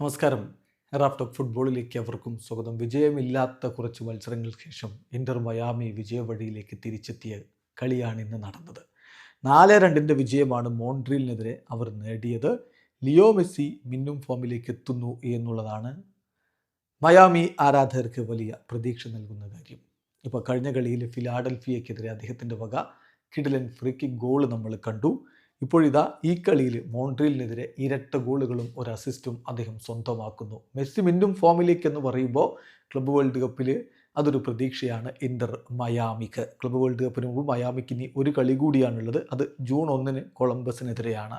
നമസ്കാരം. റാപ്ടോക്ക് ഫുട്ബോളിലേക്ക് അവർക്കും സ്വാഗതം. വിജയമില്ലാത്ത കുറച്ച് മത്സരങ്ങൾക്ക് ശേഷം ഇന്റർ മയാമി വിജയവഴിയിലേക്ക് തിരിച്ചെത്തിയ കളിയാണ് ഇന്ന് നടന്നത്. നാല് രണ്ടിന്റെ വിജയമാണ് മോൺട്രീലിനെതിരെ അവർ നേടിയത്. ലിയോ മെസ്സി മിന്നും ഫോമിലേക്ക് എത്തുന്നു എന്നുള്ളതാണ് മയാമി ആരാധകർക്ക് വലിയ പ്രതീക്ഷ നൽകുന്ന കാര്യം. ഇപ്പോൾ കഴിഞ്ഞ കളിയിൽ ഫിലാഡൽഫിയക്കെതിരെ അദ്ദേഹത്തിന്റെ വക കിഡിലൻ ഫ്രീ കിക്ക് ഗോൾ നമ്മൾ കണ്ടു. ഇപ്പോഴിതാ ഈ കളിയിൽ മോൺട്രിയലിനെതിരെ ഇരട്ട ഗോളുകളും ഒരു അസിസ്റ്റും അദ്ദേഹം സ്വന്തമാക്കുന്നു. മെസ്സി മിന്നും ഫോമിലേക്ക് എന്ന് പറയുമ്പോൾ ക്ലബ്ബ് വേൾഡ് കപ്പിൽ അതൊരു പ്രതീക്ഷയാണ്. ഇന്റർ മയാമിക്ക്. ക്ലബ്ബ് വേൾഡ് കപ്പിന് മുമ്പ് മയാമിക്ക് ഇനി ഒരു കളി കൂടിയാണുള്ളത്. അത് ജൂൺ ഒന്നിന് കൊളംബസിനെതിരെയാണ്.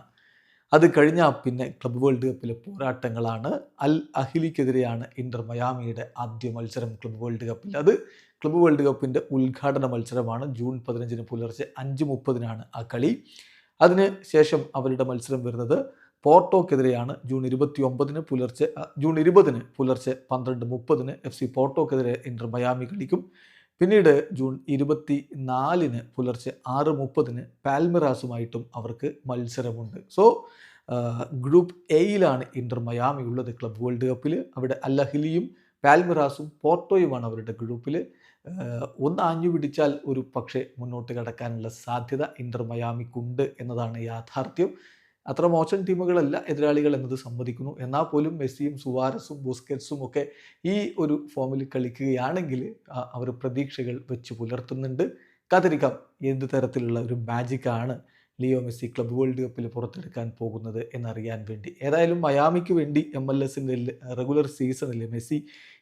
അത് കഴിഞ്ഞാൽ പിന്നെ ക്ലബ്ബ് വേൾഡ് കപ്പിലെ പോരാട്ടങ്ങളാണ്. അൽ അഹിലിക്കെതിരെയാണ് ഇന്റർ മയാമിയുടെ ആദ്യ മത്സരം ക്ലബ്ബ് വേൾഡ് കപ്പിൽ അത് ക്ലബ്ബ് വേൾഡ് കപ്പിന്റെ ഉദ്ഘാടന മത്സരമാണ്. ജൂൺ പതിനഞ്ചിന് പുലർച്ചെ അഞ്ച് മുപ്പതിനാണ് ആ കളി. അതിന് ശേഷം അവരുടെ മത്സരം വരുന്നത് പോർട്ടോക്കെതിരെയാണ്. ജൂൺ ഇരുപത്തി ഒമ്പതിന് പുലർച്ചെ ജൂൺ ഇരുപതിന് പുലർച്ചെ പന്ത്രണ്ട് മുപ്പതിന് എഫ് സി പോർട്ടോക്കെതിരെ ഇന്റർ മയാമി കളിക്കും. പിന്നീട് ജൂൺ ഇരുപത്തി നാലിന് പുലർച്ചെ ആറ് മുപ്പതിന് പാൽമിറാസുമായിട്ടും അവർക്ക് മത്സരമുണ്ട്. സോ ഗ്രൂപ്പ് എയിലാണ് ഇന്റർ മയാമി ഉള്ളത് ക്ലബ് വേൾഡ് കപ്പിൽ അവിടെ അല്ലഹിലിയും പാൽമിറാസും പോർട്ടോയുമാണ് അവരുടെ ഗ്രൂപ്പിൽ. ഒന്ന് ആഞ്ഞു പിടിച്ചാൽ ഒരു പക്ഷേ മുന്നോട്ട് കടക്കാനുള്ള സാധ്യത ഇന്റർ മയാമിക്കുണ്ട് എന്നതാണ് യാഥാർത്ഥ്യം. അത്ര മോശം ടീമുകളല്ല എതിരാളികൾ എന്നത് സമ്മതിക്കുന്നു. എന്നാൽ പോലും മെസ്സിയും സുവാരസും ബുസ്കറ്റ്സും ഒക്കെ ഈ ഒരു ഫോമിൽ കളിക്കുകയാണെങ്കിൽ അവർ പ്രതീക്ഷകൾ വെച്ച് പുലർത്തുന്നുണ്ട്. കാത്തിരിക്കാം എന്ത് തരത്തിലുള്ള ഒരു മാജിക്കാണ് ലിയോ മെസ്സി ക്ലബ് വേൾഡ് കപ്പിൽ പുറത്തെടുക്കാൻ പോകുന്നത് എന്നറിയാൻ വേണ്ടി. ഏതായാലും മയാമിക്ക് വേണ്ടി എം എൽ എസിന്റെ റെഗുലർ സീസണിൽ മെസ്സി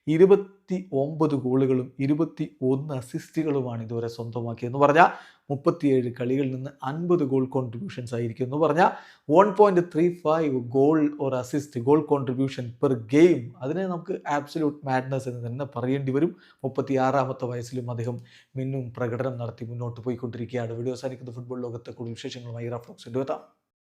ഇരുപത്തി ഒമ്പത് ഗോളുകളും ഇരുപത്തി ഒന്ന് അസിസ്റ്റുകളുമാണ് ഇതുവരെ സ്വന്തമാക്കിയെന്ന് പറഞ്ഞാൽ മുപ്പത്തിയേഴ് കളികളിൽ നിന്ന് അൻപത് ഗോൾ കോൺട്രിബ്യൂഷൻസ് ആയിരിക്കും എന്ന് പറഞ്ഞാൽ one point three five goal or assist goal contribution per game അതിനെ നമുക്ക് ആബ്സല്യൂട്ട് മാഡ്നസ് എന്ന് തന്നെ പറയേണ്ടി വരും. മുപ്പത്തി ആറാമത്തെ വയസ്സിലും അദ്ദേഹം മിന്നും പ്രകടനം നടത്തി മുന്നോട്ട് പോയിക്കൊണ്ടിരിക്കുകയാണ്. വീഡിയോ അവസാനിക്കുന്ന ഫുട്ബോൾ ലോകത്തെ കൂടുതൽ വിശേഷങ്ങളുമായി റഫ്ലോക്സ് എത്താം.